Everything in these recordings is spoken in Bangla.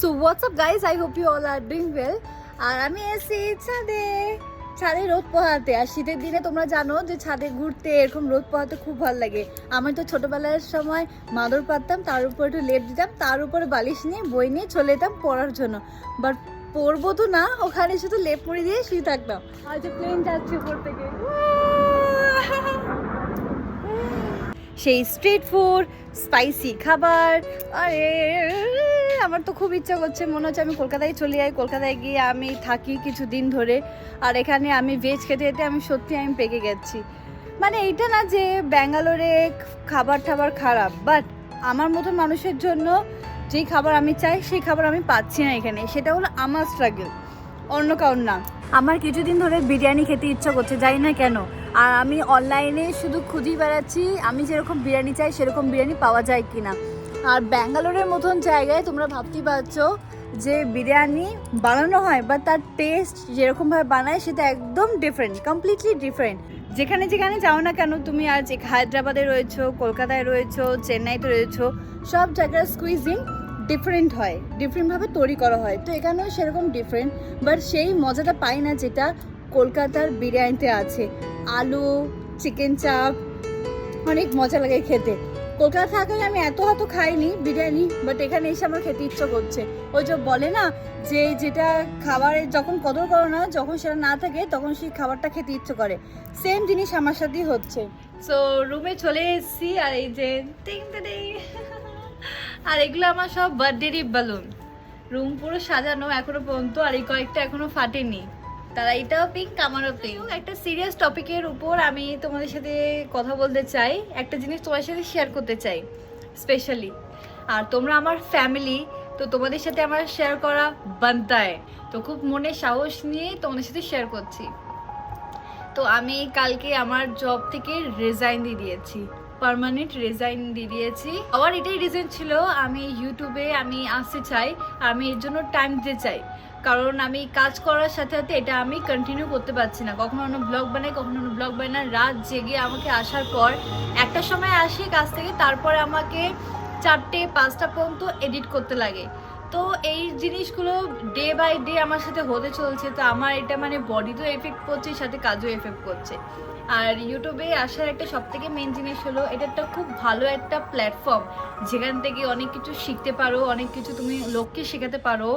So what's up guys I hope you all are doing well আর আমি এসেছি ছাদে। ছাদে রোদ পোহাতে। আর শীতের দিনে তোমরা জানো যে ছাদে ঘুরতে এরকম রোদ পোহাতে খুব ভালো লাগে। আমি তো ছোটবেলার সময় মাদুর পাততাম, তার উপর একটু লেপ দিতাম, তার উপরে বালিশ নিয়ে, বই নিয়ে চলে যেতাম পড়ার জন্য। বাট পড়ব তো না, ওখানে শুধু লেপ মুড়ি দিয়ে শুয়ে থাকতাম। আজ প্লেন যাচ্ছে উপর থেকে। সেই স্ট্রিট ফুড স্পাইসি খাবার। আরে। আমার তো খুব ইচ্ছা করছে, মনে হচ্ছে আমি কলকাতায় চলে যাই, কলকাতায় গিয়ে আমি থাকি কিছু দিন ধরে। আর এখানে আমি ভেজ খেতে খেতে আমি সত্যি আমি পেকে গেছি। মানে এইটা না যে ব্যাঙ্গালোরে খাবার টাবার খারাপ বাট আমার মতন মানুষের জন্য যেই খাবার আমি চাই, সেই খাবার আমি পাচ্ছি না এখানে। সেটা হলো আমার স্ট্রাগল অন্য কারণ না। আমার কিছুদিন ধরে বিরিয়ানি খেতে ইচ্ছা করছে, জানি না কেন। আর আমি অনলাইনে শুধু খুঁজেই বেড়াচ্ছি, আমি যেরকম বিরিয়ানি চাই, সেরকম বিরিয়ানি পাওয়া যায় কিনা। আর ব্যাঙ্গালোরের মতন জায়গায় তোমরা ভাবতেই পারছ যে বিরিয়ানি বানানো হয় বা তার টেস্ট যেরকমভাবে বানায় সেটা একদম ডিফারেন্ট কমপ্লিটলি ডিফারেন্ট যেখানে যেখানে যাও না কেন, তুমি আজ হায়দ্রাবাদে রয়েছো, কলকাতায় রয়েছো, চেন্নাইতে রয়েছো, সব জায়গার স্কুইজিং ডিফারেন্ট হয় ডিফারেন্টভাবে তৈরি করা হয়। তো এখানেও সেরকম ডিফারেন্ট বাট সেই মজাটা পাই না যেটা কলকাতার বিরিয়ানিতে আছে। আলু চিকেন চাপ অনেক মজা লাগে খেতে। কলকাতা থাকলে আমি এত হয়তো খাইনি, বিরিয়ানি বাট এখানে এসে আমার খেতে ইচ্ছে করছে। ওই যে বলে না, যে যেটা খাবারের যখন কদর করো না যখন সেটা না থাকে, তখন সেই খাবারটা খেতে ইচ্ছে করে। সেম জিনিস আমার সাথেই হচ্ছে। সো রুমে চলে এসেছি, আর এই যে। আর এগুলো আমার সব বার্থডেরই বালুন রুম পুরো সাজানো এখনও পর্যন্ত, আর এই কয়েকটা এখনও ফাটেনি। তারা এটাও পিঙ্ক আমারও পিঙ্ক একটা সিরিয়াস টপিকের উপর আমি তোমাদের সাথে কথা বলতে চাই। একটা জিনিস তোমার সাথে শেয়ার করতে চাই স্পেশালি আর তোমরা আমার ফ্যামিলি তো তোমাদের সাথে আমার শেয়ার করা বান্তায় তো খুব মনে সাহস নিয়ে তোমাদের সাথে শেয়ার করছি। তো আমি কালকে আমার জব থেকে রেজাইন দিয়ে দিয়েছি। পার্মানেন্ট রেজাইন দিয়ে দিয়েছি। আবার এটাই রিজন ছিল, আমি ইউটিউবে আমি আসতে চাই, আমি এর জন্য টাইম দিতে চাই। কারণ আমি কাজ করার সাথে সাথে এটা আমি কন্টিনিউ করতে পারছি না। কখনো কোনো ব্লগ বানাই, কখনো কোনো ব্লগ বানাই রাত জেগে আমাকে আসার পর একটা সময় আসি কাজ থেকে, তারপরে আমাকে চারটে, পাঁচটা পর্যন্ত এডিট করতে লাগে। তো এই জিনিসগুলো ডে বাই ডে আমার সাথে হতে চলছে, তো আমার এটা মানে বডিতেও এফেক্ট করছে, সাথে কাজও এফেক্ট করছে। আর ইউটিউবে আসার একটা সব থেকে মেন জিনিস হলো, এটা একটা খুব ভালো একটা প্ল্যাটফর্ম যেখান থেকে অনেক কিছু শিখতে পারো, অনেক কিছু তুমি লোককে শেখাতে পারো।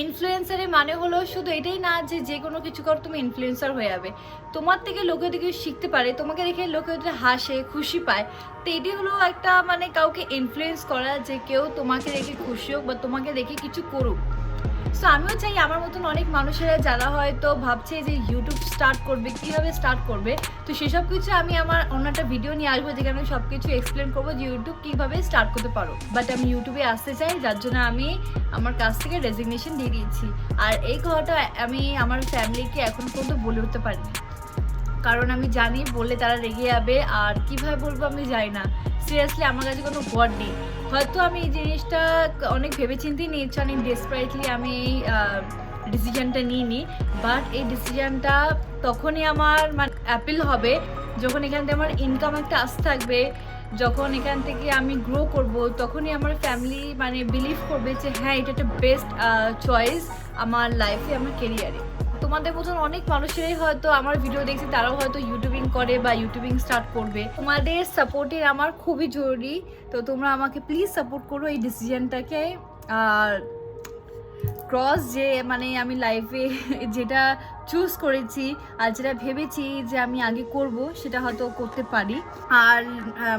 ইনফ্লুয়েন্সারের মানে হলো শুধু এটাই না যে যে কোনো কিছু কর তুমি ইনফ্লুয়েন্সার হয়ে যাবে। তোমার থেকে লোকে দেখে শিখতে পারে, তোমাকে দেখে লোকে ওদের হাসে, খুশি পায়, তো এটি হলো একটা মানে কাউকে ইনফ্লুয়েন্স করা যে কেউ তোমাকে দেখে খুশি হোক বা তোমাকে দেখে কিছু করুক। সো আমিও চাই আমার মতন অনেক মানুষেরা, যারা হয়তো ভাবছে যে ইউটিউব স্টার্ট করবে, কীভাবে স্টার্ট করবে, তো সেসব কিছু আমি আমার অন্য একটা ভিডিও নিয়ে আসব যেখানে আমি সব কিছু এক্সপ্লেন করব যে ইউটিউব কীভাবে স্টার্ট করতে পারো। বাট আমি ইউটিউবে আসতে চাই, যার জন্য আমি আমার কাছ থেকে রেজিগনেশন দিয়ে দিয়েছি। আর এই কথাটা আমি আমার ফ্যামিলিকে এখন পর্যন্ত বলে উঠতে পারিনি। কারণ আমি জানি বললে তারা রেগে যাবে, আর কীভাবে বলব আমি জানি না। সিরিয়াসলি আমার কাছে কোনো ওয়ার্ড নেই। হয়তো আমি এই জিনিসটা অনেক ভেবেচিন্তেই নিয়েছি, অনেক ডেসপারেটলি আমি এই ডিসিশনটা নিইনি। বাট এই ডিসিশনটা তখনই আমার মানে অ্যাপিল হবে যখন এখান থেকে আমার ইনকাম একটা আসতে থাকবে, যখন এখান থেকে আমি গ্রো করব, তখনই আমার ফ্যামিলি মানে বিলিভ করবে যে হ্যাঁ এটা একটা বেস্ট চয়েস আমার লাইফে আমার কেরিয়ারে তোমাদের মতন অনেক মানুষেরাই হয়তো আমার ভিডিও দেখছি, তারাও হয়তো ইউটিউবিং করে বা ইউটিউবিং স্টার্ট করবে। তোমাদের সাপোর্টের আমার খুবই জরুরি। তো তোমরা আমাকে প্লিজ সাপোর্ট করো এই ডিসিশনটাকে আর ক্রস যে মানে আমি লাইফে যেটা চুজ করেছি আর যেটা ভেবেছি যে আমি আগে করব, সেটা হয়তো করতে পারি। আর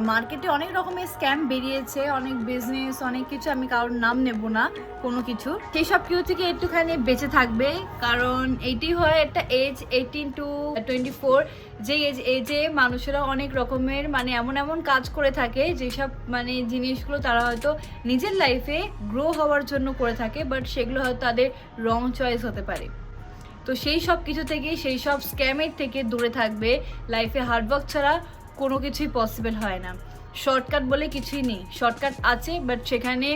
মার্কেটে অনেক রকমের স্ক্যাম বেরিয়েছে, অনেক বিজনেস অনেক কিছু আমি কারোর নাম নেব না, কোনো কিছু। সেই সব কিছু থেকে একটুখানি বেঁচে থাকবে, কারণ এইটি হয় একটা age eighteen to twenty four যে এজ এজে মানুষেরা অনেক রকমের মানে এমন এমন কাজ করে থাকে, যেসব মানে জিনিসগুলো তারা হয়তো নিজের লাইফে গ্রো হওয়ার জন্য করে থাকে বাট সেগুলো হয়তো তাদের রং চয়েস হতে পারে। তো সেই সব কিছু থেকে, সেই সব স্ক্যামের থেকে দূরে থাকবে। লাইফে হার্ডওয়ার্ক ছাড়া কোনো কিছুই পসিবল হয় না। শর্টকাট বলে কিছুই নেই। শর্টকাট আছে বাট সেখানে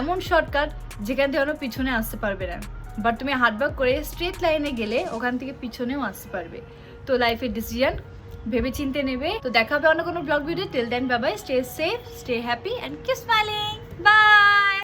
এমন শর্টকাট যেখান থেকে পিছনে আসতে পারবে না। বাট তুমি হার্ডওয়ার্ক করে স্ট্রেট লাইনে গেলে ওখান থেকে পিছনেও আসতে পারবে। তো লাইফের ডিসিশন ভেবে চিনতে নেবে। তো দেখা হবে অন্য কোনো blog video till then Babai stay safe stay happy and keep smiling bye